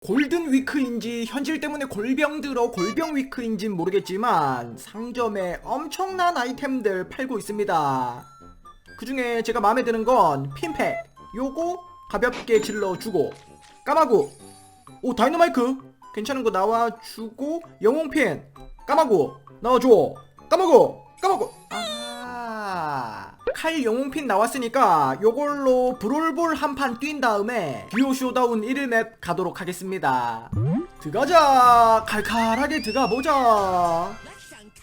골든 위크인지 현질 때문에 골병 들어 골병 위크인진 모르겠지만 상점에 엄청난 아이템들 팔고 있습니다. 그 중에 제가 마음에 드는 건 핀팩. 요거 가볍게 질러주고 까마구. 오 다이너마이크 괜찮은 거 나와주고 영웅핀 까마구 나와줘 까마구 까마구 아. 칼 영웅핀 나왔으니까 요걸로 브롤볼 한 판 뛴 다음에 듀오 쇼다운 1일 맵 가도록 하겠습니다. 들어가자! 칼칼하게 들어가보자!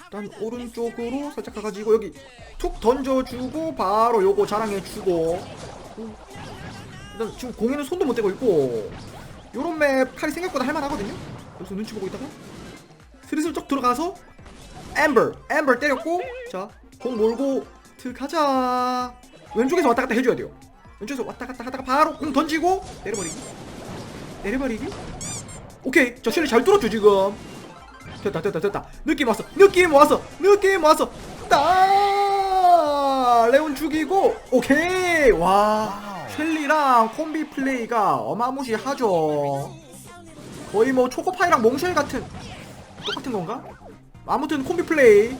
일단 오른쪽으로 살짝 가가지고 여기 툭 던져주고 바로 요거 자랑해주고. 일단 지금 공에는 손도 못 대고 있고 요런 맵 칼이 생각보다 할만하거든요? 여기서 눈치 보고 있다가? 슬슬 쩍 들어가서 엠버 엠버 때렸고 자 공 몰고 들어 가자. 왼쪽에서 왔다 갔다 해줘야 돼요. 왼쪽에서 왔다 갔다 하다가 바로 공 던지고 내려버리기. 내려버리기. 오케이. 저 쉘리 잘 뚫었죠 지금? 됐다 됐다 됐다. 느낌 왔어. 느낌 왔어. 느낌 왔어. 따! 레온 죽이고. 오케이. 와. 쉘리랑 콤비 플레이가 어마무시하죠. 거의 뭐 초코파이랑 몽쉘 같은 똑같은 건가? 아무튼 콤비 플레이.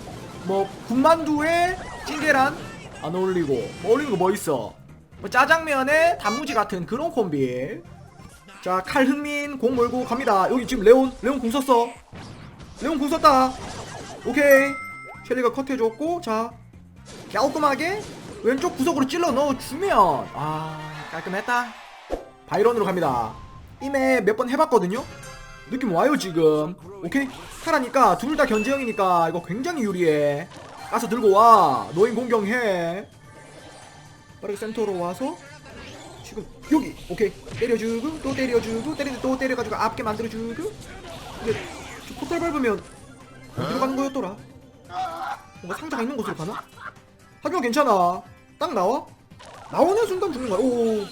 뭐 군만두에 찐계란? 안 어울리고. 뭐 어울리는 거 뭐 있어? 뭐 짜장면에 단무지 같은 그런 콤비. 자 칼흥민 공 몰고 갑니다. 여기 지금 레온 레온 공 썼어. 레온 공 썼다. 오케이. 셸리가 컷해줬고 자. 깔끔하게 왼쪽 구석으로 찔러 넣어주면. 아 깔끔했다. 바이런으로 갑니다. 이메 몇 번 해봤거든요? 느낌 와요 지금. 오케이. 타라니까 둘 다 견제형이니까 이거 굉장히 유리해 가서 들고 와. 노인 공격해. 빠르게 센터로 와서 지금 여기 오케이. 때려주고 또 때려주고 때리고 또 때려가지고 앞게 만들어주고. 근데 저 포탈 밟으면 어디로 가는 거였더라? 뭔가 상자가 있는 곳으로 가나? 하지만 괜찮아. 딱 나와. 나오는 순간 죽는 거야. 오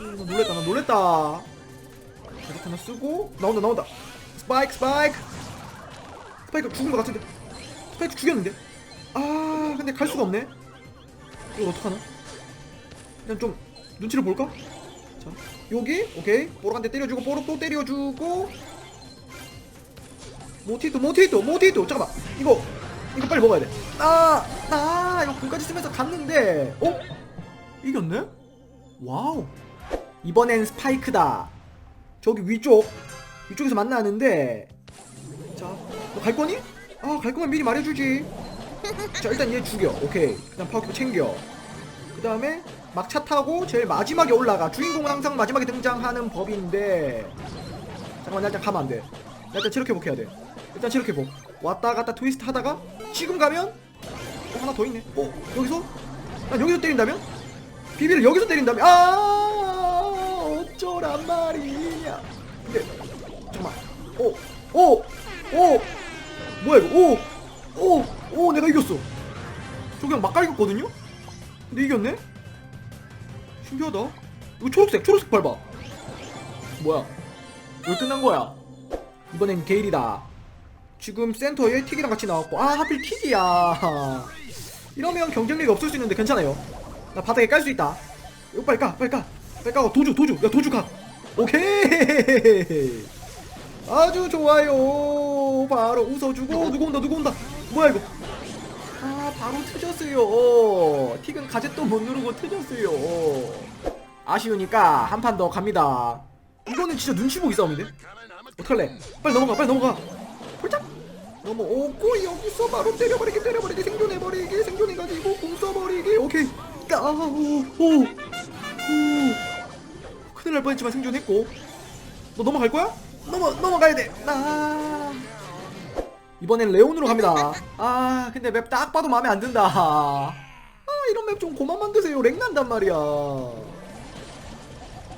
음, 나 놀랬다. 나 놀랬다. 자력 하나 쓰고. 나온다 나온다. 스파이크 스파이크. 스파이크 죽은 것 같은데. 스파이크 죽였는데 아 근데 갈 수가 없네. 이거 어떡하나? 일단 좀 눈치를 볼까? 자 여기? 오케이. 뽀록한테 때려주고 뽀록 또 때려주고. 모티토 모티토 모티토. 잠깐만. 이거 이거 빨리 먹어야 돼아나 이거 군까지 쓰면서 갔는데. 어? 이겼네? 와우. 이번엔 스파이크다. 저기 위쪽 위쪽에서 만나는데. 자너 갈 거니? 아 갈 거면 미리 말해주지 자 일단 얘 죽여. 오케이. 그다음 파워키퍼 챙겨. 그 다음에 막 차 타고 제일 마지막에 올라가. 주인공은 항상 마지막에 등장하는 법인데. 잠깐만 나 일단 가면 안돼. 나 일단 체력 회복 해야 돼. 일단 체력 회복. 왔다 갔다 트위스트 하다가 지금 가면 어, 하나 더 있네. 어 여기서? 난 여기서 때린다면? 비비를 여기서 때린다면? 아 어쩌란 말이냐. 근데 잠깐만. 오오오 오, 뭐야 이거? 오오 오 내가 이겼어. 저 그냥 막 갈겼거든요? 근데 이겼네? 신기하다. 이거 초록색 초록색 밟아. 뭐야? 왜 끝난 거야. 이번엔 게일이다. 지금 센터에 틱이랑 같이 나왔고. 아 하필 틱이야. 이러면 경쟁력이 없을 수 있는데 괜찮아요. 나 바닥에 깔 수 있다. 이거 빨리 까 빨리 까 빨리 까 도주 도주. 야 도주 가. 오케이. 아주 좋아요. 바로 웃어주고 누구 온다 누구 온다. 뭐야 이거 아 바로 트졌어요. 틱은 가젯도 못 누르고 트졌어요. 아쉬우니까 한 판 더 갑니다. 이거는 진짜 눈치 보기 싸움인데? 어떡할래? 빨리 넘어가 빨리 넘어가. 홀짝! 넘어오고 여기서 바로 때려버리기 때려버리기 생존해버리기 생존해가지고 공 써버리기. 오케이. 아오오. 오. 큰일 날 뻔했지만 생존했고. 너 넘어갈 거야? 넘어 넘어가야 돼. 아. 이번엔 레온으로 갑니다. 아 근데 맵 딱 봐도 마음에 안 든다. 아 이런 맵 좀 고만 만드세요. 렉 난단 말이야.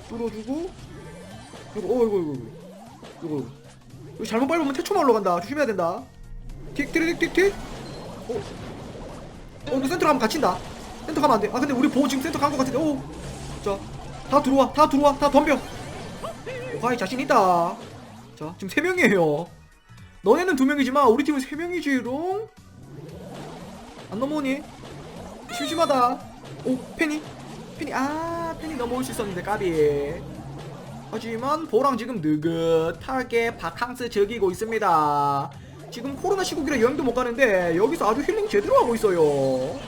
뚫어주고 이거 어 이거 이거 이거 이거 잘못 밟으면 태초마을로 간다. 조심해야 된다. 틱틱틱틱틱. 어. 어, 너 센터 가면 갇힌다. 센터 가면 안 돼. 아 근데 우리 보호 지금 센터 간 것 같은데. 오. 자, 다 들어와, 다 들어와, 다 덤벼. 오가이 자신 있다. 자, 지금 세 명이에요. 너네는 두 명이지만 우리 팀은 세 명이지롱. 안 넘어오니? 심심하다. 오, 페니, 페니, 아, 페니 넘어올 수 있었는데 까비. 하지만 보랑 지금 느긋하게 바캉스 즐기고 있습니다. 지금 코로나 시국이라 여행도 못 가는데 여기서 아주 힐링 제대로 하고 있어요.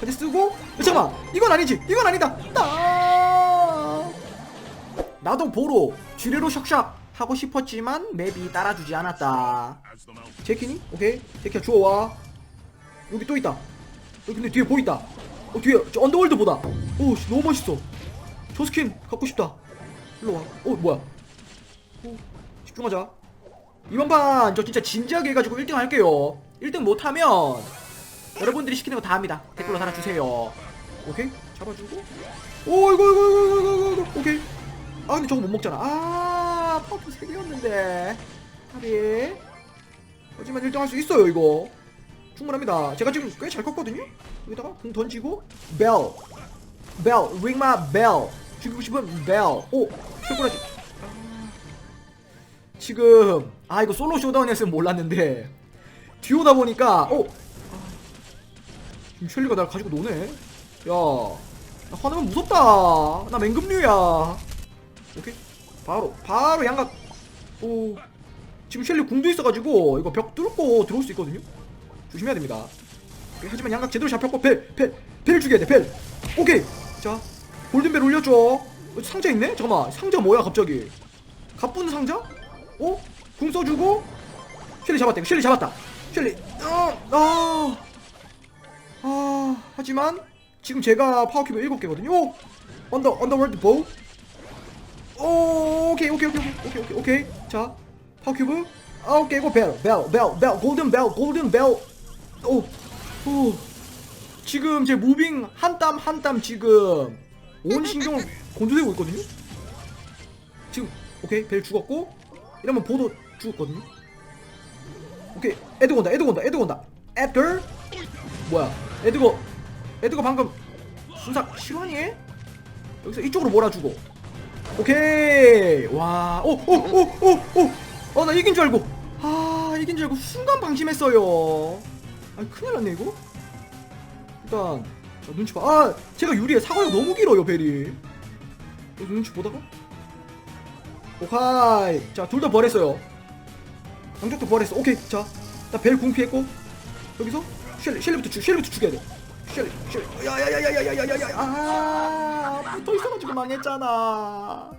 카드 쓰고 야, 잠깐만 이건 아니지 이건 아니다 나 나도 보로 쥐레로 샥샥 하고 싶었지만 맵이 따라주지 않았다. 제키니? 오케이. 제키야 주워와. 여기 또 있다. 여기 근데 뒤에 보인다. 어 뒤에 저 언더월드 보다. 오 씨, 너무 멋있어. 저 스킨 갖고 싶다. 일로 와 어 뭐야? 오, 집중하자. 이번 판 저 진짜 진지하게 해가지고 1등 할게요. 1등 못하면 여러분들이 시키는 거 다 합니다. 댓글로 달아주세요. 오케이? 잡아주고. 오 이거 이거 이거 이거 이거 이거. 오케이. 아 근데 저거 못 먹잖아. 아 파워프 3개였는데. 합이 하지만 1등 할 수 있어요 이거. 충분합니다. 제가 지금 꽤 잘 컸거든요? 여기다가 공 던지고 벨 벨, 링마 벨 죽이고 싶은 벨오 최고라지. 지금 아 이거 솔로 쇼다운이었으면 몰랐는데. 듀오다 보니까 어 지금 셸리가 날 가지고 노네. 야, 나 화나면 무섭다. 나 맹금류야. 오케이 바로 바로 양각. 오. 지금 셸리 궁도 있어가지고 이거 벽 뚫고 들어올 수 있거든요. 조심해야 됩니다. 하지만 양각 제대로 잡혔고 벨벨 벨 죽여야 돼벨 오케이. 자 골든벨 올려줘. 어, 상자 있네? 잠깐만. 상자 뭐야 갑자기? 가쁜 상자? 어? 궁 써주고? 셸리 잡았다 셸리 잡았다. 셸리. 어, 아, 아 하지만 지금 제가 파워큐브 7개거든요. 오! 언더 언더월드 보우 오, 오케이 오케이 오케이 오케이 오케이 오케이. 자 파워큐브. 아홉 개고 벨벨 벨 벨 골든 벨 골든 벨 오 오. 지금 제 무빙 한 땀 한 땀 지금 온 신경을 곤두세우고 있거든요. 지금 오케이 벨 죽었고 이러면 보도 죽었거든요. 오케이 에드 건다 에드 건다 에드 건다. 에드 뭐야 에드거 에드거 방금 순삭 실화니? 여기서 이쪽으로 몰아주고 오케이. 와 오 오 오 오오어나 이긴 줄 알고. 아 이긴 줄 알고 순간 방심했어요. 아 큰일 났네 이거. 일단 자, 눈치 봐아 제가 유리해 사거리가 너무 길어요 여기 눈치 보다가? 오카이. 자둘 다 버렸어요. 양쪽도 버렸어. 오케이. 자나 벨 궁피했고. 여기서 죽 셸리부터 죽여야 돼 셸리 야야야야야야야야야. 아 붙어 있어가지고 망했잖아.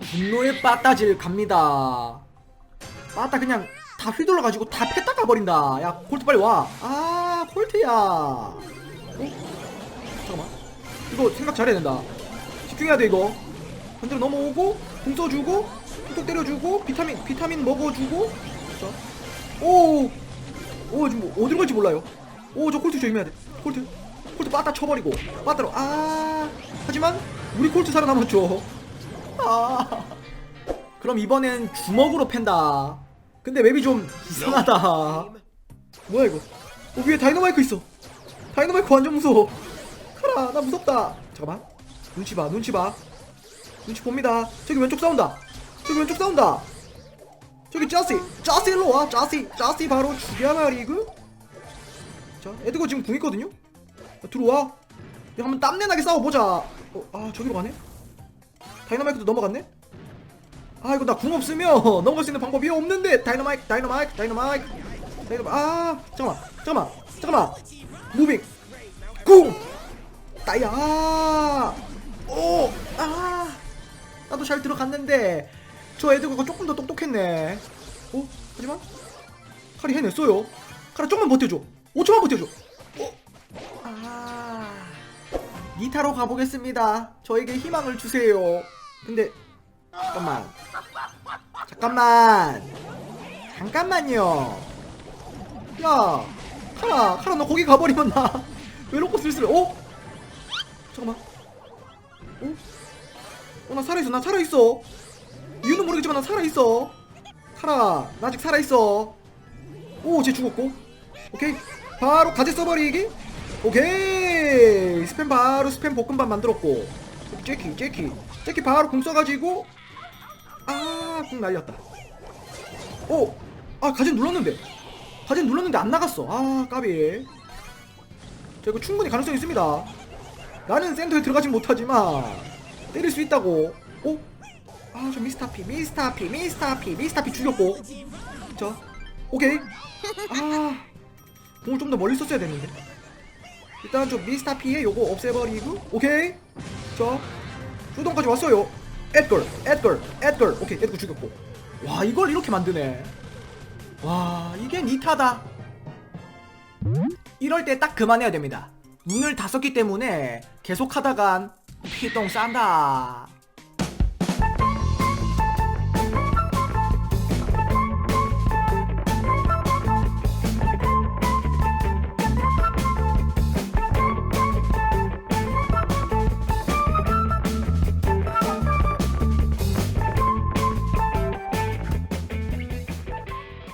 분노의 빠따질 갑니다. 빠따 그냥 다 휘둘러가지고 다 패다 가버린다. 야 콜트 빨리 와아 콜트야. 어? 잠깐만. 이거 생각 잘해야 된다. 집중해야 돼 이거. 반대로 넘어오고 공 써주고 툭툭 때려주고 비타민 비타민 먹어주고. 자 오오 지금 뭐 어디로 갈지 몰라요 오 저 콜트 조심해야 돼. 콜트. 콜트 빠따 쳐버리고. 빠따로. 아 하지만 우리 콜트 살아남았죠. 아. 그럼 이번엔 주먹으로 팬다. 근데 맵이 좀 이상하다. 뭐야 이거? 어, 위에 다이너마이크 있어. 다이너마이크 완전 무서워. 카라 나 무섭다. 잠깐만. 눈치 봐 눈치 봐. 눈치 봅니다. 저기 왼쪽 싸운다. 저기 왼쪽 싸운다. 저기 짜시 짜시 일로 와. 짜시 짜시 바로 죽여버리고 자 에드거 지금 궁 있거든요? 자, 들어와. 야, 한번 땀내나게 싸워보자. 어, 아 저기로 가네? 다이너마이크도 넘어갔네? 아 이거 나 궁 없으면 넘어갈 수 있는 방법이 없는데. 다이너마이크 다이너마이크 다이너마이크. 다이너마이크 아 잠깐만 잠깐만 잠깐만. 무빙. 궁. 따야. 오아. 나도 잘 들어갔는데. 저 애들가 조금 더 똑똑했네. 어 하지만? 칼이 해냈어요. 칼아 조금만 버텨줘 5초만 버텨줘. 어? 아. 니타로 가보겠습니다. 저에게 희망을 주세요. 근데 잠깐만. 잠깐만. 잠깐만요. 야 카라 카라 너 거기 가버리면 나 외롭고 쓸쓸해. 어? 잠깐만. 어? 어 나 살아있어 나 살아있어. 이유는 모르겠지만 나 살아있어. 카라 나 아직 살아있어. 오 쟤 죽었고. 오케이 바로 가제 써버리기 오케이. 스팸 바로 스팸 볶음밥 만들었고. 제키 제키. 제키 바로 공 써가지고. 아궁 날렸다. 오아 가진 눌렀는데. 가진 눌렀는데 안 나갔어. 아 까비. 저 이거 충분히 가능성이 있습니다. 나는 센터에 들어가진 못하지만 때릴 수 있다고. 오? 아 저 미스타피 미스타피 미스타피 미스타피 죽였고. 자 오케이. 아 공을 좀 더 멀리 썼어야 됐는데. 일단 좀 미스타피에 요거 없애버리고 오케이? 자 수동까지 왔어요. 에드걸 에드걸 에드걸. 오케이 에드걸 죽였고. 와 이걸 이렇게 만드네. 와 이게 니타다. 이럴 때 딱 그만해야 됩니다. 눈을 다 썼기 때문에 계속 하다간 피똥 싼다